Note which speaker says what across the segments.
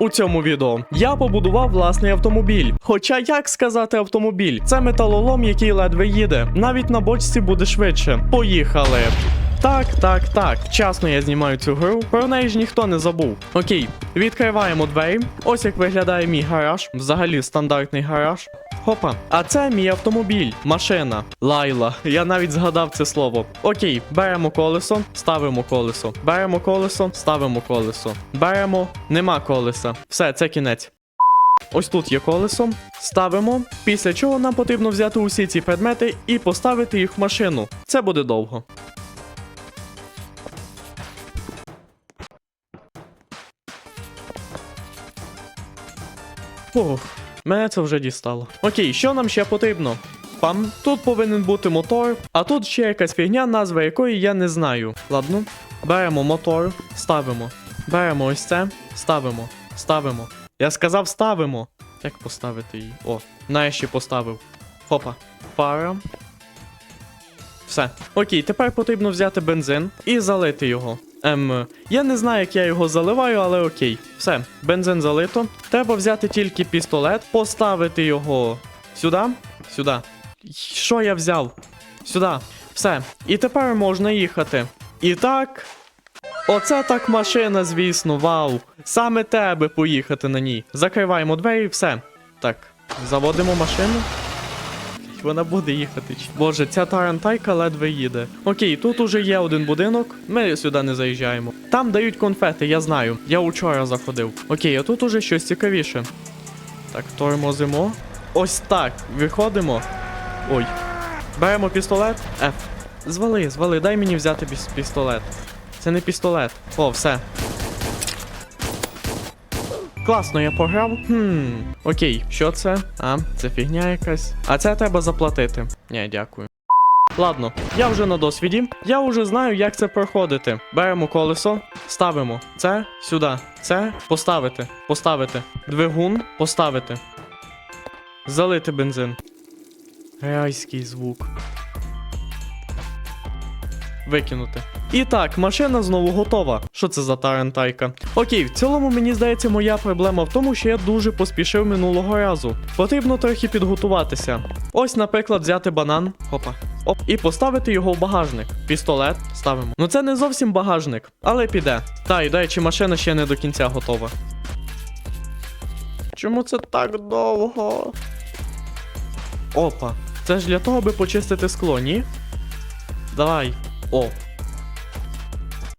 Speaker 1: У цьому відео я побудував власний автомобіль. Хоча як сказати автомобіль? Це металолом, який ледве їде. Навіть на бочці буде швидше. Поїхали. Так, так, так. Вчасно я знімаю цю гру. Про неї ж ніхто не забув. Окей, відкриваємо двері. Ось як виглядає мій гараж. Взагалі стандартний гараж. Хопа. А це мій автомобіль, машина. Лайла. Я навіть згадав це слово. Окей, беремо колесо, ставимо колесо. Беремо колесо, ставимо колесо. Беремо, нема колеса. Все, це кінець. Ось тут є колесо, ставимо, після чого нам потрібно взяти усі ці предмети і поставити їх в машину. Це буде довго. Фух, мене це вже дістало. Окей, що нам ще потрібно? Пам, тут повинен бути мотор, а тут ще якась фігня, назва якої я не знаю. Ладно, беремо мотор, ставимо. Беремо ось це, ставимо, ставимо. Я сказав ставимо. Як поставити її? О, нарешті поставив. Хопа. Пара. Все. Окей, тепер потрібно взяти бензин і залити його. Ем, я не знаю, як я його заливаю, але окей. Все, бензин залито. Треба взяти тільки пістолет, поставити його сюди. Сюди. Що я взяв? Сюди. Все. І тепер можна їхати. І так. Оце так машина, звісно, вау. Саме тебе поїхати на ній. Закриваємо двері, все. Так, заводимо машину. Вона буде їхати. Боже, ця тарантайка ледве їде. Окей, тут уже є один будинок. Ми сюди не заїжджаємо. Там дають конфети, я знаю. Я учора заходив. Окей, а тут уже щось цікавіше. Так, тормозимо. Ось так. Виходимо. Ой. Беремо пістолет. Ф. Звали, звали, дай мені взяти піс- пістолет. Це не пістолет. О, все. Класно, я пограв. Хм. Окей, що це? А, це фігня якась. А це треба заплатити. Ні, дякую. Ладно, я вже на досвіді. Я вже знаю, як це проходити. Беремо колесо, ставимо це сюди. Це поставити. Поставити. Двигун поставити. Залити бензин. Райський звук. Викинути. І так, машина знову готова. Що це за тарантайка? Окей, в цілому мені здається, моя проблема в тому, що я дуже поспішив минулого разу. Потрібно трохи підготуватися. Ось, наприклад, взяти банан. Хопа. Оп, і поставити його в багажник. Пістолет ставимо. Ну це не зовсім багажник, але піде. Та, і до машина ще не до кінця готова. Чому це так довго? Опа. Це ж для того, аби почистити скло, ні? Давай. О.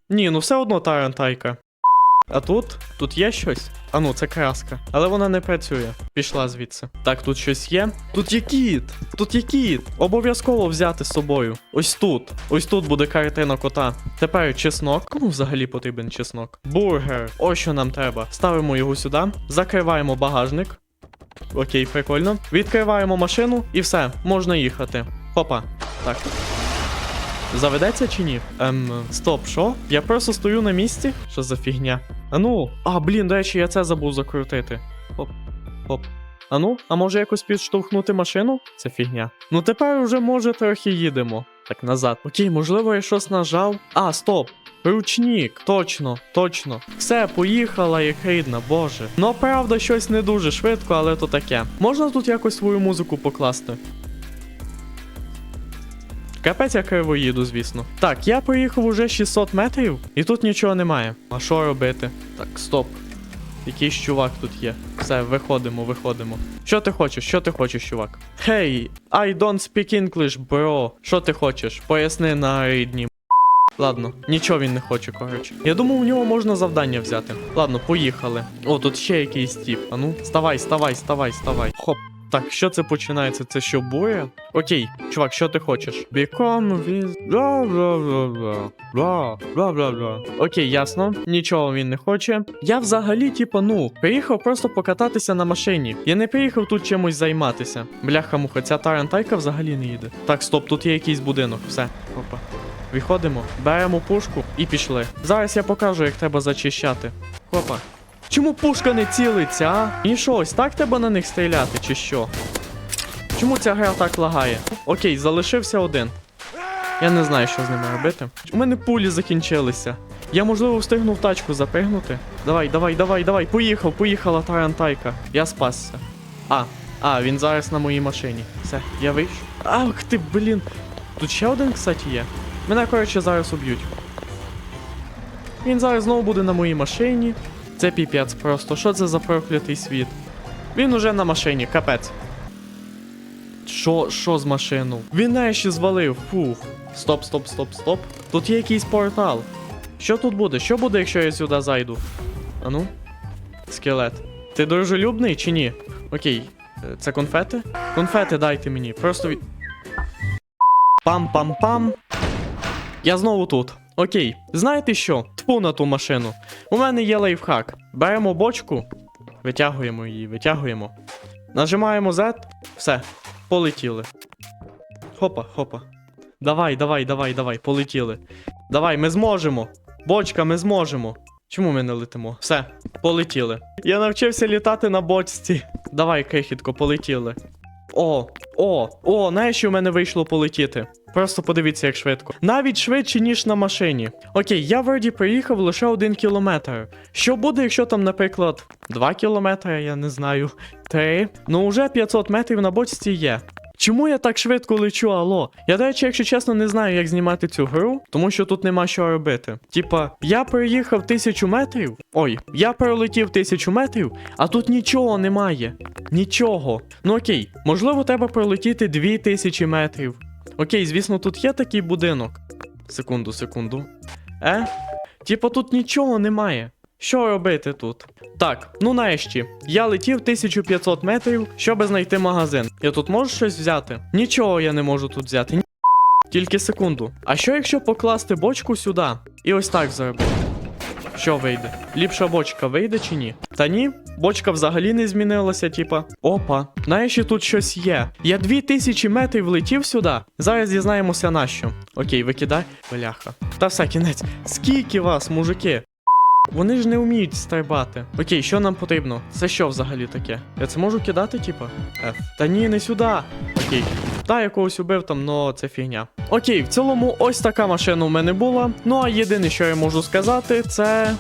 Speaker 1: Ні, ну все одно тарантайка. А тут? Тут є щось? А ну, це краска. Але вона не працює. Пішла звідси. Так, тут щось є. Тут є кіт! Тут є кіт! Обов'язково взяти з собою. Ось тут. Ось тут буде картина кота. Тепер чеснок. Кому взагалі потрібен чеснок? Бургер. Ось що нам треба. Ставимо його сюди. Закриваємо багажник. Окей, прикольно. Відкриваємо машину і все, можна їхати. Хопа. Так. Заведеться чи ні? Ем, стоп, що? Я просто стою на місці? Що за фігня? А ну. А, блін, до речі, я це забув закрутити. Хоп, хоп. А ну, а може якось підштовхнути машину? Це фігня. Ну тепер уже може трохи їдемо. Так, назад. Окей, можливо, я щось нажав. А, стоп. Ручник, точно, точно. Все, поїхала як рідна, боже. Ну, правда, щось не дуже швидко, але то таке. Можна тут якось свою музику покласти? Капець я криво їду, звісно. Так, я проїхав уже 600 метрів, і тут нічого немає. А що робити? Так, стоп. Якийсь чувак тут є. Все, виходимо, виходимо. Що ти хочеш? Що ти хочеш, чувак? Hey, I don't speak English, bro. Що ти хочеш? Поясни на рідні. Ладно, нічого він не хоче, коротше. Я думав, у нього можна завдання взяти. Ладно, поїхали. О, тут ще якийсь тіп. А ну, ставай, ставай, ставай, ставай. Хоп. Так, що це починається? Це що, буря? Окей, чувак, що ти хочеш? Become with... Бла бла бла бла бла бла. Окей, ясно. Нічого він не хоче. Я взагалі, типа, ну, приїхав просто покататися на машині. Я не приїхав тут чимось займатися. Бляха муха, ця тарантайка взагалі не їде. Так, стоп, тут є якийсь будинок. Все, опа. Виходимо, беремо пушку і пішли. Зараз я покажу, як треба зачищати. Хопа. Чому пушка не цілиться, а? І що, ось так треба на них стріляти, чи що? Чому ця гра так лагає? Окей, залишився один. Я не знаю, що з ними робити. У мене пулі закінчилися. Я можливо встигну в тачку запригнути. Давай, давай, давай, давай. Поїхав, поїхала тарантайка. Я спасся. А, а, він зараз на моїй машині. Все, я вийшов. Ах ти, блін. Тут ще один, кстати, є. Мене, коротше, зараз уб'ють. Він зараз знову буде на моїй машині. Це піпець просто. Що це за проклятий світ? Він уже на машині, капець. Що, що з машину? Він нарешті звалив. Фух. Стоп, стоп, стоп, стоп. Тут є якийсь портал. Що тут буде? Що буде, якщо я сюди зайду? Ану? Скелет. Ти дружелюбний чи ні? Окей. Це конфети? Конфети дайте мені. Просто від. Пам-пам-пам. Я знову тут. Окей. Знаєте що? Тпу на ту машину. У мене є лайфхак. Беремо бочку, витягуємо її, витягуємо. Нажимаємо Z. Все. Полетіли. Хопа, хопа. Давай, давай, давай, давай, полетіли. Давай, ми зможемо. Бочка, ми зможемо. Чому ми не летимо? Все, полетіли. Я навчився літати на бочці. Давай, крихітко, полетіли. О, о, о, знаєш, що в мене вийшло полетіти. Просто подивіться, як швидко. Навіть швидше, ніж на машині. Окей, я вроді проїхав лише один кілометр. Що буде, якщо там, наприклад, 2 кілометри, я не знаю, 3. Ну, уже 500 метрів на бочці є. Чому я так швидко лечу, алло? Я, до речі, якщо чесно, не знаю, як знімати цю гру, тому що тут нема що робити. Типа, я проїхав тисячу метрів. Ой, я пролетів тисячу метрів, а тут нічого немає. Нічого. Ну окей, можливо, треба пролетіти дві тисячі метрів. Окей, звісно, тут є такий будинок. Секунду, секунду. Е? Типа тут нічого немає. Що робити тут? Так, ну нарешті. Я летів 1500 метрів, щоб знайти магазин. Я тут можу щось взяти? Нічого я не можу тут взяти. Ні. Тільки секунду. А що якщо покласти бочку сюди? І ось так зробити? Що вийде? Ліпша бочка вийде чи ні? Та ні, бочка взагалі не змінилася, типа. Опа, нарешті тут щось є. Я 2000 метрів летів сюди. Зараз дізнаємося на що. Окей, викидай. Бляха. Та все, кінець. Скільки вас, мужики? Вони ж не вміють стрибати. Окей, що нам потрібно? Це що взагалі таке? Я це можу кидати, типа? F. Та ні, не сюди. Окей. Та я когось убив там, но це фігня. Окей, в цілому, ось така машина у мене була. Ну а єдине, що я можу сказати, це.